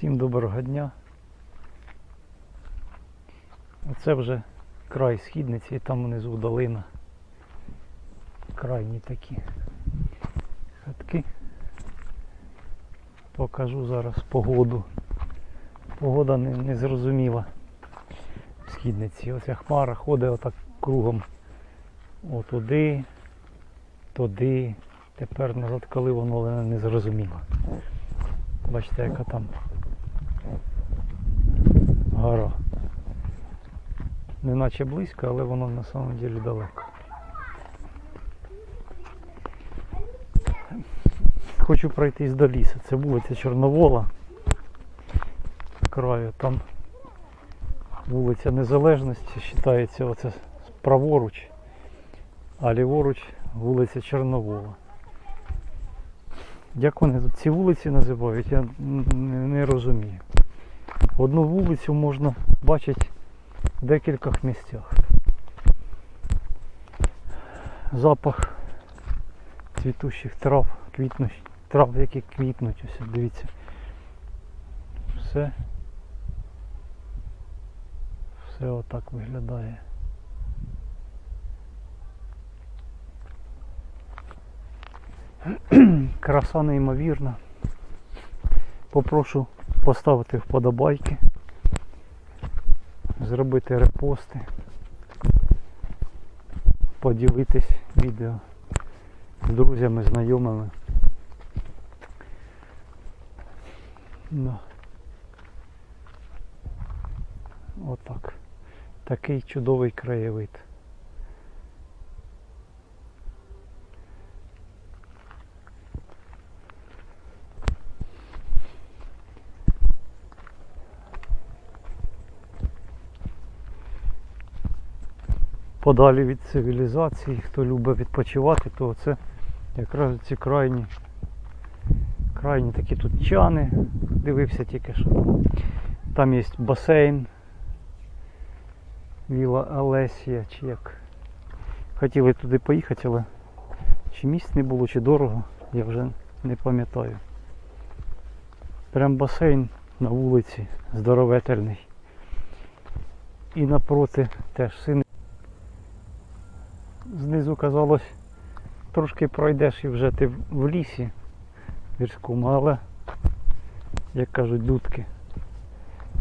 Всім доброго дня. Оце вже край східниці і там внизу долина. Крайні такі хатки. Покажу зараз погоду. Погода не, не зрозуміла в східниці. Оця хмара ходить отак кругом. Отуди, туди. Тепер назад, коли воно не зрозуміло. Бачите, яка там гора. Неначе близько, але воно на самом деле далеко. Хочу пройтись до лісу. Це вулиця Чорновола. Краю. Там вулиця Незалежності вважається оце праворуч, а ліворуч вулиця Чорновола. Як вони тут ці вулиці називають, я не, розумію. Одну вулицю можна бачити в декількох місцях. Запах цвітущих трав, квітнуть, трав, які квітнуть, ось дивіться. Все. Все отак виглядає. Краса неймовірна. Попрошу поставити вподобайки, зробити репости, поділитись відео з друзями, знайомими. Ну. Отак. Такий чудовий краєвид. Подалі від цивілізації, хто любить відпочивати, то це якраз ці крайні, крайні такі тут чани. Дивився тільки що там. Є басейн. Віла Олесія, чи як. Хотіли туди поїхати, але чи місць не було, чи дорого, я вже не пам'ятаю. Прям басейн на вулиці здоровительний. І напроти теж син знизу казалось, трошки пройдеш і вже ти в- лісі гірському, але, як кажуть, дудки.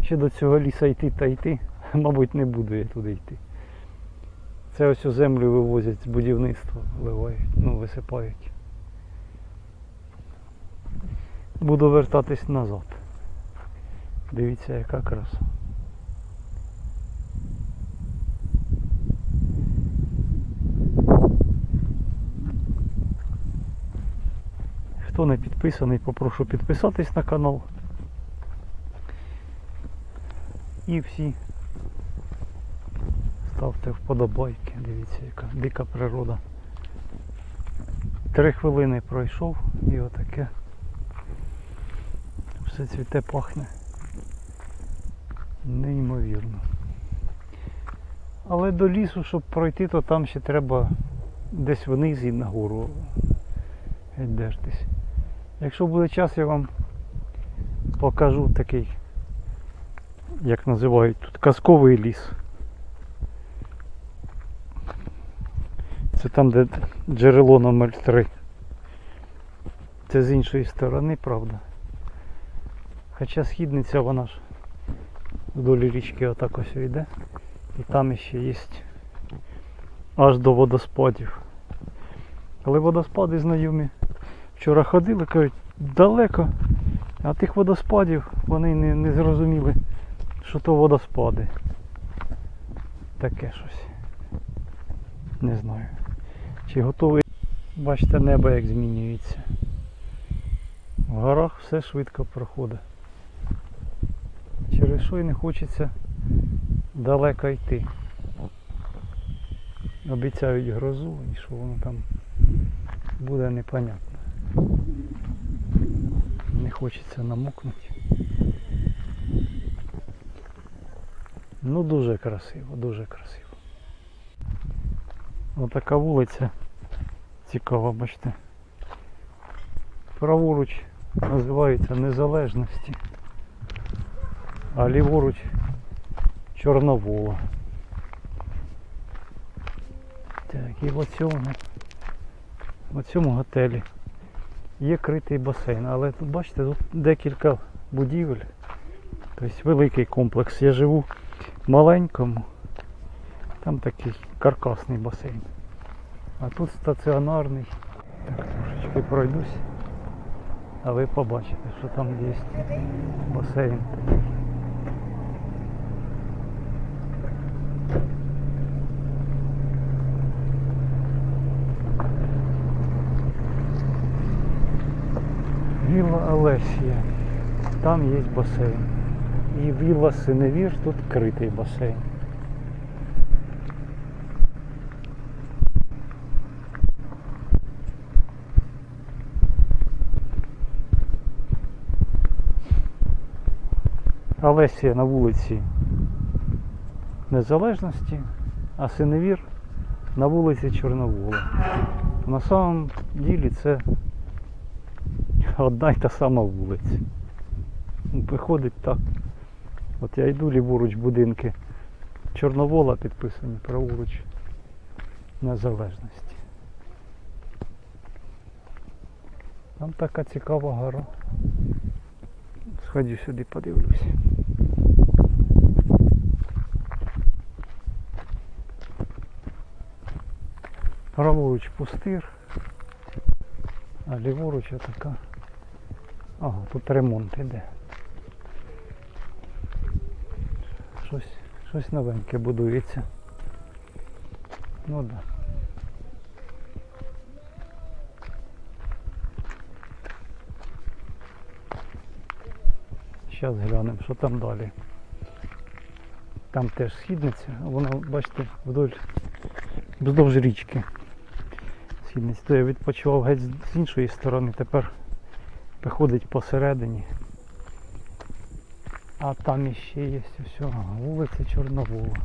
Ще до цього ліса йти та йти, мабуть, не буду я туди йти. Це ось у землю вивозять з будівництва, вливають, ну, висипають. Буду вертатись назад. Дивіться, яка краса. Хто не підписаний, попрошу підписатись на канал. І всі ставте вподобайки. Дивіться, яка дика природа. Три хвилини пройшов і отаке. Все цвіте пахне. Неймовірно. Але до лісу, щоб пройти, то там ще треба десь вниз і нагору йдеш. Якщо буде час, я вам покажу такий, як називають тут, казковий ліс. Це там, де джерело номер 3. Це з іншої сторони, правда. Хоча східниця вона ж вдолі річки отак ось йде. І там ще є аж до водоспадів. Але водоспади знайомі вчора ходили, кажуть, далеко, а тих водоспадів вони не, не зрозуміли, що то водоспади. Таке щось. Не знаю. Чи готовий. Бачите, небо як змінюється. В горах все швидко проходить. Через що і не хочеться далеко йти. Обіцяють грозу і що воно там буде непонятно. Не хочеться намокнути. Ну дуже красиво, дуже красиво. Отака вулиця цікава, бачите. Праворуч називається Незалежності. а ліворуч Чорновола. Так, і в цьому, в цьому готелі є критий басейн, але тут бачите, тут декілька будівель. Тобто великий комплекс. Я живу в маленькому, там такий каркасний басейн. А тут стаціонарний. Так, трошечки пройдусь. А ви побачите, що там є басейн. такий. Вілла Олесія. Там є басейн. І вілла Синевір, тут критий басейн. Олесія на вулиці Незалежності, а Синевір на вулиці Чорновола. На самом ділі це одна й та сама вулиця. Ну, Виходить так. От я йду ліворуч будинки. Чорновола підписані, праворуч Незалежності. Там така цікава гора. Сходжу сюди, подивлюсь. Праворуч пустир, а ліворуч така. Ага, тут ремонт іде. Щось, щось новеньке будується. Ну да. Зараз глянемо, що там далі. Там теж східниця, вона, бачите, вдоль вздовж річки. Східниця. То я відпочивав геть з іншої сторони, тепер виходить посередині. А там іще є все. Вулиця Чорновола.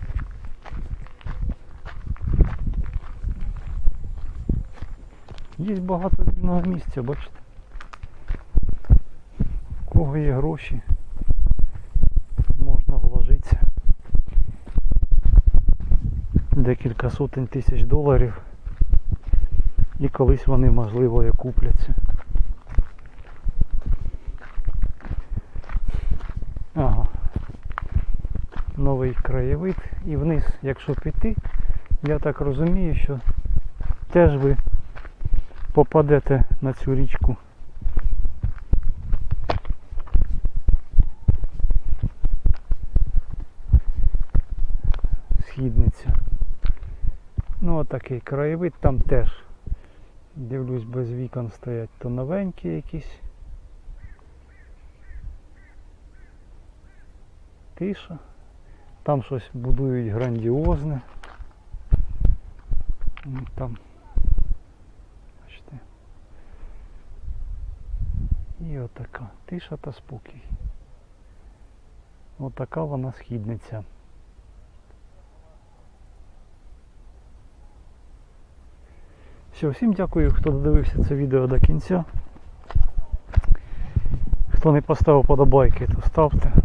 Є багато вільного місця, бачите. У кого є гроші, можна вложитися. Декілька сотень тисяч доларів. І колись вони можливо і купляться. Ага. Краєвид. І вниз, якщо піти, я так розумію, що теж ви попадете на цю річку. Східниця. Ну отакий краєвид там теж. Дивлюсь, без вікон стоять то новенькі якісь. Тиша. Там щось будують грандіозне. Ну, Там. Бачите. І отака. Тиша та спокій. Отака вона східниця. Все, всім дякую, хто додивився це відео до кінця. Хто не поставив подобайки, то ставте.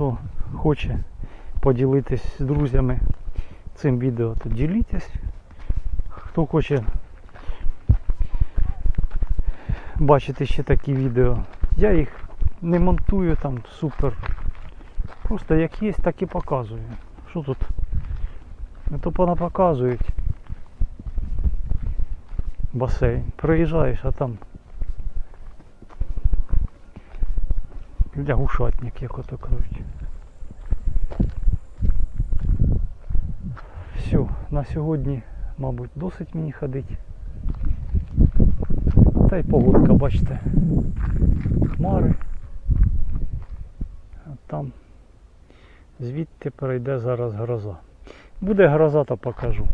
Хто хоче поділитись з друзями цим відео, то ділітесь. Хто хоче бачити ще такі відео, я їх не монтую там супер. Просто як є, так і показую. Що тут? А то пона показують басейн. Приїжджаєш, а там лягушатник, як ото кажуть. Все, на сьогодні, мабуть, досить мені ходить. Та й погодка, бачите, хмари. А там звідти перейде зараз гроза. Буде гроза, то покажу.